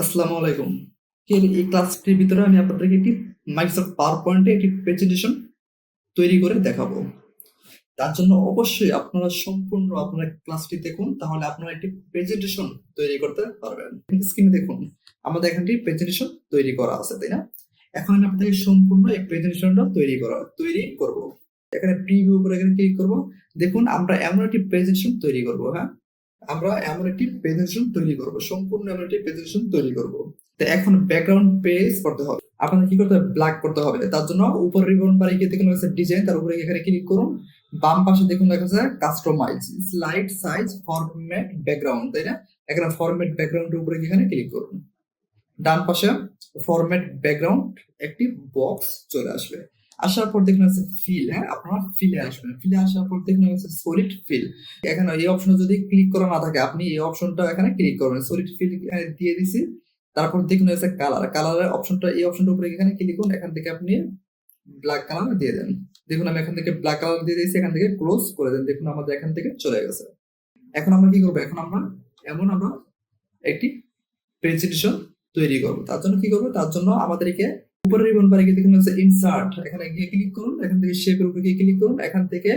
আসসালামু আলাইকুম। এই ক্লাস ক্লাসটির ভিতরে আমি আপনাদেরকে একটি মাইক্রোসফট পাওয়ার পয়েন্টে একটি প্রেজেন্টেশন তৈরি করে দেখাবো। তার জন্য অবশ্যই আপনারা সম্পূর্ণ আপনারা ক্লাসটি দেখুন, তাহলে আপনারা একটি প্রেজেন্টেশন তৈরি করতে পারবেন। স্ক্রিনে দেখুন, আমাদের এখানটি প্রেজেন্টেশন তৈরি করা আছে, তাই না? এখন আমি আপনাদেরকে সম্পূর্ণ এই প্রেজেন্টেশনটা তৈরি করা, তৈরি করব। এখানে প্রিভিউ করে এখানে ক্লিক করব। দেখুন, আমরা এমন একটি প্রেজেন্টেশন তৈরি করব হ্যাঁ? আমরা এমন একটি প্রেজেন্টেশন তৈরি করব, সম্পূর্ণ এমন একটি প্রেজেন্টেশন তৈরি করব। তো এখন ব্যাকগ্রাউন্ড পেজ করতে হবে। আপনাদের কি করতে হবে? ব্ল্যাক করতে হবে। তার জন্য উপর রিবন বাড়ি গিয়ে দেখুন আছে ডিজাইন তার উপরে এখানে ক্লিক করুন। বাম পাশে দেখুন দেখা যায় customise slide size format background তাই না? এখানে ফরম্যাট ব্যাকগ্রাউন্ডের উপরে এখানে ক্লিক করুন। ডান পাশে ফরম্যাট ব্যাকগ্রাউন্ড একটি বক্স চলে আসবে। আসার পর দেখুন হচ্ছে ফিল হ্যাঁ? আপনারা ফিলে আসবেন। ফিলে আসার পর দেখুন হচ্ছে সলিড ফিল এখানে এই অপশন যদি ক্লিক করা না থাকে, আপনি এই অপশনটা এখানে ক্লিক করবেন। সলিড ফিল দিয়ে দিছি। তারপর দেখুন আছে কালার কালারের অপশনটা এই অপশনটার উপরে এখানে ক্লিক করুন। এখান থেকে আপনি ব্ল্যাক কালার দিয়ে দেন। দেখুন আমি এখান থেকে ব্ল্যাক কালার দিয়ে দিয়েছি, এখান থেকে ক্লোজ করে দেন। দেখুন আমাদের এখান থেকে চলে গেছে। এখন আমরা কি করব? এখন আমরা এমন আমরা একটি প্রেজেন্টেশন তৈরি করব। তার জন্য কি করব? তার জন্য আমাদেরকে উপরে রিবন বারে গিয়ে দেখুন হচ্ছে ইনসার্ট এখানে গিয়ে ক্লিক করুন, এখান থেকে শেপের উপরে গিয়ে ক্লিক করুন, এখান থেকে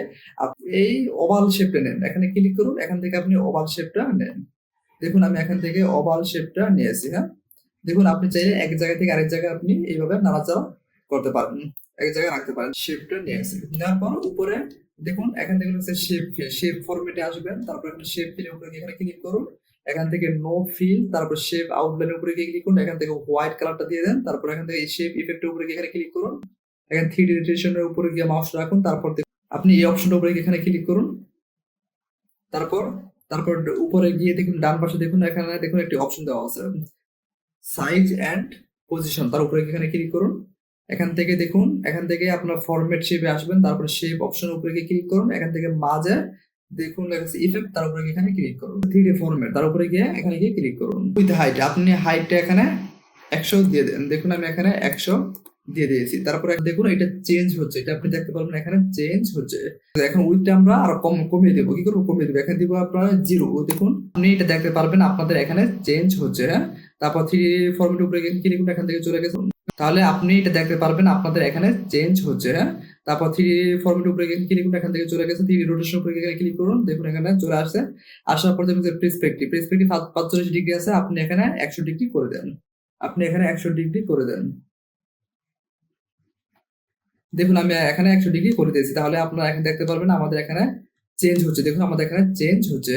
আপনি এই ওভাল শেপটা নেন। এখানে ক্লিক করুন, এখান থেকে আপনি ওভাল শেপটা নেন। দেখুন, আমি এখান থেকে ওভাল শেপটা নিয়েছি হ্যাঁ? দেখুন, আপনি চাইলে এক জায়গা থেকে আরেক জায়গায় আপনি এইভাবে নাড়াচাড়া করতে পারেন। এক জায়গায় রাখতে পারেন শেপটা নিয়েছি নেওয়ার পর উপরে দেখুন, এখান থেকে হচ্ছে শেপ শেপ ফরম্যাটে আসবেন। তারপর আপনি শেপ ফিলের উপরে এখানে ক্লিক করুন। এখান থেকে নো ফিল তারপর শেপ আউটলাইনের উপরে গিয়ে ক্লিক করুন, এখান থেকে হোয়াইট কালারটা দিয়ে দেন, তারপর এখান থেকে শেপ ইফেক্টের উপরে গিয়ে এখানে ক্লিক করুন। এখানে থ্রি ডি রোটেশনের উপরে গিয়ে মাউস রাখুন, তারপর আপনি এই অপশনটার উপরে এখানে ক্লিক করুন। তারপর তারপর উপরে গিয়ে দেখুন, ডান পাশে দেখুন, এখানে দেখুন একটি অপশন দেওয়া আছে। সাইজ অ্যান্ড পজিশন তার উপরে এখানে ক্লিক করুন। এখান থেকে দেখুন, এখান থেকে আপনার ফরম্যাট শেপে আসবেন, তারপরে শেপ অপশনের উপরে গিয়ে ক্লিক করুন। এখান থেকে মাঝে দেখুন লেখা ইফেক্ট তার উপরে এখানে ক্লিক করুন। থ্রি ডি ফরম্যাট তার উপরে গিয়ে এখানে গিয়ে ক্লিক করুন। উইথ হাইট আপনি হাইটটা এখানে একশো দিয়ে দেন। দেখুন, আমি এখানে একশো দিয়ে দিয়েছি। তারপরে দেখুন, এটা চেঞ্জ হচ্ছে। এটা আপনি দেখতে পারবেন, এখানে চেঞ্জ হচ্ছে। এখন উইথটা আমরা আরও কম, কমিয়ে দেবো। কি করব? কমিয়ে দেবো। এখানে দিব আপনার জিরো দেখুন, আপনি এটা দেখতে পারবেন, আপনাদের এখানে চেঞ্জ হচ্ছে হ্যাঁ? তারপর থ্রি ফরম্যাট উপরে ক্লিক করুন, এখান থেকে চলে গেছে। তাহলে আপনি এটা দেখতে পারবেন, আপনাদের এখানে চেঞ্জ হচ্ছে হ্যাঁ? তারপর থ্রি ফরম্যাট উপরে ক্লিক করুন এখান থেকে চলে গেছে থ্রি রোটেশন উপরে ক্লিক করুন, দেখুন এখানে চলে আসছে। আসার পর দেখুন যে প্রেসপেক্টিভ প্রেসপেক্টিভ পাঁচচল্লিশ ডিগ্রি আছে, আপনি এখানে একশো ডিগ্রি করে দেন। আপনি এখানে একশো ডিগ্রি করে দেন। দেখুন, আমি এখানে একশো ডিগ্রি করে দিয়েছি, তাহলে আপনারা এখানে দেখতে পারবেন আমাদের এখানে চেঞ্জ হচ্ছে। দেখুন, আমাদের এখানে চেঞ্জ হচ্ছে।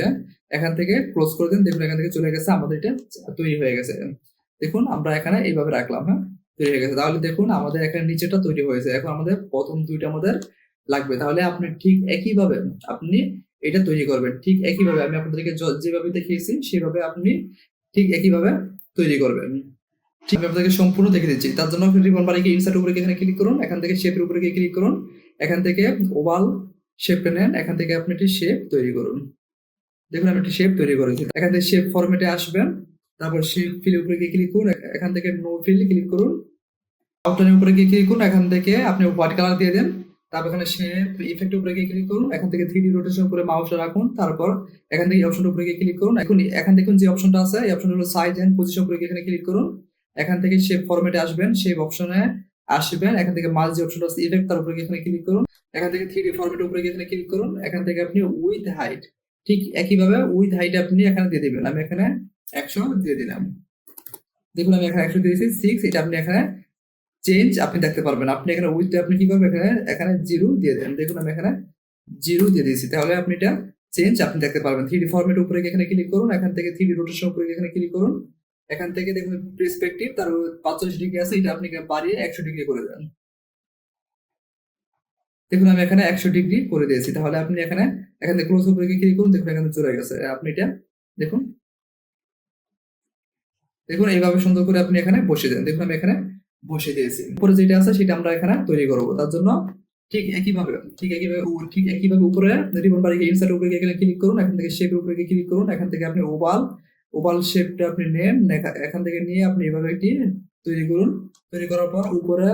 এখান থেকে ক্লোজ করে দেন, দেখুন এখান থেকে চলে গেছে, আমাদের এটা তৈরি হয়ে গেছে। দেখুন, আমরা এখানে এইভাবে রাখলাম হ্যাঁ? তৈরি হয়ে গেছে। তাহলে দেখুন, আমাদের এখানে নিচেটা তৈরি হয়েছে। এখন আমাদের প্রথম দুইটা আমাদের লাগবে। তাহলে আপনি ঠিক একইভাবে আপনি এটা তৈরি করবেন। ঠিক একইভাবে আমি আপনাদেরকে যেভাবে দেখিয়েছি, সেভাবে আপনি ঠিক একইভাবে তৈরি করবেন। ঠিক, আমি আপনাদেরকে সম্পূর্ণ দেখে দিচ্ছি। তার জন্য রিবন বাড়ি গিয়ে ইনসার্ট উপরে এখানে ক্লিক করুন। এখান থেকে শেপের উপরে গিয়ে ক্লিক করুন। এখান থেকে ওভাল শেপটা নেন। এখান থেকে আপনি একটি শেপ তৈরি করুন। দেখুন, আমি একটি শেপ তৈরি করেছি। এখান থেকে শেপ ফরম্যাটে আসবেন। তারপর শেপ ফিলের উপরে গিয়ে ক্লিক করুন এখান থেকে নো ফিল ক্লিক করুন। আউটলাইনের উপরে গিয়ে ক্লিক করুন, এখান থেকে আপনি হোয়াইট কালার দিয়ে দেন। তারপর এখানে শেপ ইফেক্ট উপরে গিয়ে ক্লিক করুন, এখান থেকে থ্রি ডি রোটেশন করে মাউস রাখুন। তারপর এখান থেকে অপশন উপরে গিয়ে ক্লিক করুন। এখন এখান থেকে যে অপশনটা আছে, এই অপশন হলো সাইজ এন্ড পজিশন উপরে গিয়ে এখানে ক্লিক করুন। এখান থেকে শেপ ফরম্যাটে আসবেন শেপ অপশনে আসবেন। এখান থেকে মাঝ যে অপশনটা আছে ইফেক্ট তার উপরে এখানে ক্লিক করুন। এখান থেকে থ্রি ডি ফরম্যাট উপরে গিয়ে এখানে ক্লিক করুন। এখান থেকে আপনি উইথ হাইট ঠিক একইভাবে উইথ হাইট আপনি এখানে দিয়ে দেবেন। আমি এখানে একশো দিয়ে দিলাম। দেখুন, আমি এখানে একশো দিয়েছি সিক্স এটা আপনি এখানে চেঞ্জ আপনি দেখতে পারবেন। আপনি এখানে উইথ আপনি কি করবেন? এখানে এখানে জিরো দিয়ে দেন। দেখুন, আমি এখানে জিরো দিয়ে দিয়েছি। তাহলে আপনি এটা চেঞ্জ আপনি দেখতে পারবেন। থ্রি ডি ফরম্যাট উপরে এখানে ক্লিক করুন। এখান থেকে থ্রি ডি রোটেশন উপরে এখানে ক্লিক করুন। এখান থেকে দেখুন প্রেসপেক্টিভ তার পাঁচচল্লিশ ডিগ্রি আছে, এটা আপনি বাড়িয়ে একশো ডিগ্রি করে দেন। দেখুন, আমি এখানে একশো ডিগ্রি করে দিয়েছি। তাহলে আপনি এখানে, এখান থেকে ক্লোজ উপরে ক্লিক করুন। দেখুন, এখানে চলে গেছে। আপনি এটা, দেখুন দেখুন, এইভাবে সুন্দর করে আপনি এখানে বসে দেন। দেখুন, আমি এখানে বসে দিয়েছি। উপরে যেটা আছে, সেটা আমরা এখানে তৈরি করব। তার জন্য ঠিক একইভাবে ঠিক একইভাবে ঠিক একইভাবে উপরে রিবন বাড়ি ইনসার্ট উপরে গিয়ে ক্লিক করুন। এখান থেকে শেপের উপরে গিয়ে ক্লিক করুন। এখান থেকে আপনি ওভাল ওভাল শেপটা আপনি নেন এখা- এখান থেকে নিয়ে আপনি এভাবে একটি তৈরি করুন। তৈরি করার পর উপরে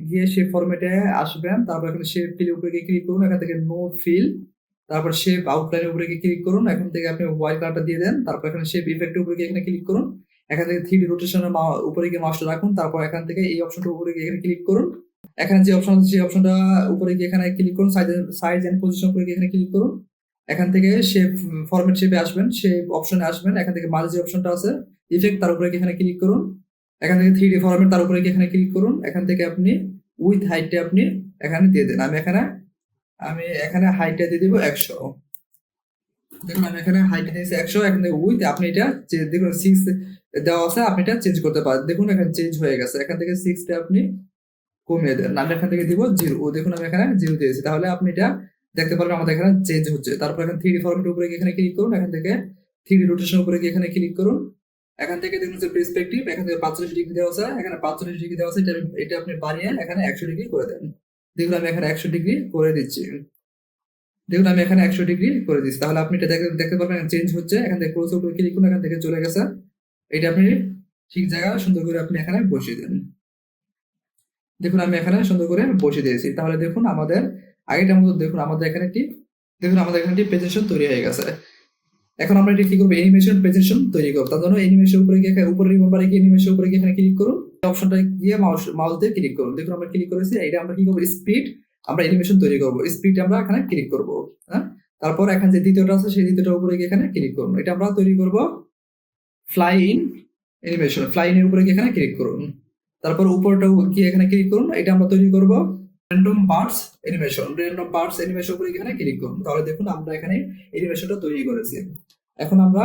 গিয়ে শেপ ফরম্যাটে আসবেন। তারপর এখানে শেপ ফিল উপরে গিয়ে ক্লিক করুন। এখান থেকে নো ফিল তারপর শেপ আউটলাইনের উপরে গিয়ে ক্লিক করুন। এখান থেকে আপনি হোয়াইট কালারটা দিয়ে দেন। তারপর এখানে শেপ ইফেক্টের উপরে গিয়ে এখানে ক্লিক করুন। এখান থেকে থ্রি রোটেশনের উপরে গিয়ে মাউসটা রাখুন, তারপর এখান থেকে এই অপশনটা উপরে গিয়ে এখানে ক্লিক করুন। এখানে যে অপশন আছে, সেই অপশনটা উপরে গিয়ে এখানে ক্লিক করুন সাইজ সাইজ এন্ড পজিশন উপরে গিয়ে এখানে ক্লিক করুন। এখান থেকে শেপ ফরম্যাট শেপে আসবেন সেই অপশনে আসবেন। এখান থেকে মাঝে যে অপশনটা আছে ইফেক্ট তার উপরে গিয়ে এখানে ক্লিক করুন। এখান থেকে থ্রি ডি ফরম্যাট তার উপরে গিয়ে এখানে ক্লিক করুন। এখান থেকে আপনি উইথ হাইটটা আপনি এখানে দিয়ে দেন। আমি এখানে আমি এখানে হাইটটা দিয়ে দেবো একশো। দেখুন আমি এখানে হাইট দিয়েছি একশো, এখান উইথ আপনি এটা দেখুন সিক্স দেওয়া আছে, আপনি এটা চেঞ্জ করতে পারেন। দেখুন এখানে চেঞ্জ হয়ে গেছে। এখান থেকে সিক্সটা আপনি কমিয়ে দেন। আমি এখান থেকে দিব জিরো ও দেখুন আমি এখানে জিরো দিয়েছি। তাহলে আপনি এটা দেখতে পারবেন আমাদের এখানে চেঞ্জ হচ্ছে। তারপর এখানে থ্রি ডি ফরম্যাট উপরে এখানে ক্লিক করুন। এখান থেকে থ্রি রোটেশন উপরে গিয়ে এখানে ক্লিক করুন। এখান থেকে দেখুন যে পেসপেক্টিভ এখান থেকে পাঁচচল্লিশ ডিগ্রি দেওয়া আছে। এখানে পাঁচচল্লিশ ডিগ্রি দেওয়া আছে। এটা এটা আপনি বাড়িয়ে এখানে একশো ডিগ্রি করে দেন। দেখুন আমি এখানে একশো ডিগ্রি করে দিচ্ছি। দেখুন, আমি এখানে একশো ডিগ্রি করে দিচ্ছি তাহলে আপনি এটা দেখতে পারবেন চেঞ্জ হচ্ছে। এখান থেকে ক্লোজ উপরে ক্লিক করুন, এখান থেকে চলে গেছে। এটা আপনি ঠিক জায়গা সুন্দর করে আপনি এখানে বসিয়ে দেন। দেখুন, আমি এখানে সুন্দর করে বসিয়ে দিয়েছি। তাহলে দেখুন, আমাদের আগেটার মতো দেখুন, আমাদের এখানে একটি দেখুন, আমাদের এখানে একটি প্রেজেন্টেশন তৈরি হয়ে গেছে। এখন আমরা এটি কি করব? অ্যানিমেশন প্রেজেন্টেশন তৈরি করব। তার জন্য অ্যানিমেশন উপরে গিয়ে উপরে রিমোভারে গিয়ে অ্যানিমেশন উপরে গিয়ে এখানে ক্লিক করুন। অপশনটা গিয়ে মাউস মাউস দিয়ে ক্লিক করুন। দেখুন, আমরা ক্লিক করেছি। এটা আমরা কি করব? স্পিড আমরা অ্যানিমেশন তৈরি করব। স্পিড আমরা এখানে ক্লিক করব হ্যাঁ? তারপর এখানে যে দ্বিতীয়টা আছে, সেই দ্বিতীয়টার উপরে গিয়ে এখানে ক্লিক করুন। এটা আমরা তৈরি করব ফ্লাই ইন অ্যানিমেশন ফ্লাই ইনের উপরে গিয়ে এখানে ক্লিক করুন। তারপর উপরটা গিয়ে এখানে ক্লিক করুন। এটা আমরা তৈরি করব random parts animation random parts animation উপরে এখানে ক্লিক করুন। তাহলে দেখুন আমরা এখানে অ্যানিমেশনটা তৈরি করেছি। এখন আমরা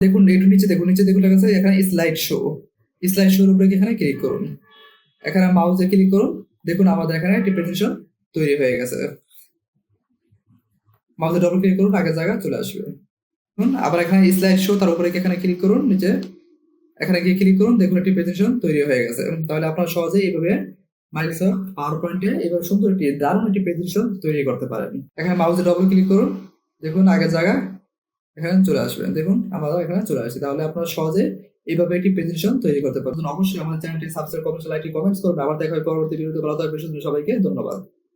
দেখুন, একটু নিচে দেখুন নিচে দেখুন লেখা আছে, এখানে স্লাইড শো স্লাইড শোর উপরে এখানে ক্লিক করুন। এখানে মাউসে ক্লিক করুন। দেখুন আমাদের এখানে একটি প্রেজেন্টেশন তৈরি হয়ে গেছে। মাউসে ডবল ক্লিক করুন, আগের জায়গায় চলে আসবে। আবার এখানে স্লাইড শো তার উপরে এখানে ক্লিক করুন, নিচে এখানে গিয়ে ক্লিক করুন, দেখুন একটি প্রেজেন্টেশন তৈরি হয়ে গেছে। তাহলে আপনারা সহজেই এইভাবে মাইক্রোসফট পাওয়ার পয়েন্টে এবার সুন্দর একটি দারুণ একটি প্রেজেন্টেশন তৈরি করতে পারেন। এখানে মাউসে ডবল ক্লিক করুন, দেখুন আগের জায়গা এখানে চলে আসবেন দেখুন আমরা এখানে চলে আসছি। তাহলে আপনারা সহজে এইভাবে একটি প্রেজেন্টেশন তৈরি করতে পারবেন। অবশ্যই আমাদের চ্যানেলটি সাবস্ক্রাইব কমেন্ট লাইক কমেন্টস করবেন। আবার দেখা হয় পরবর্তী ভিডিওতে ভালো থাকবে সবাইকে। ধন্যবাদ।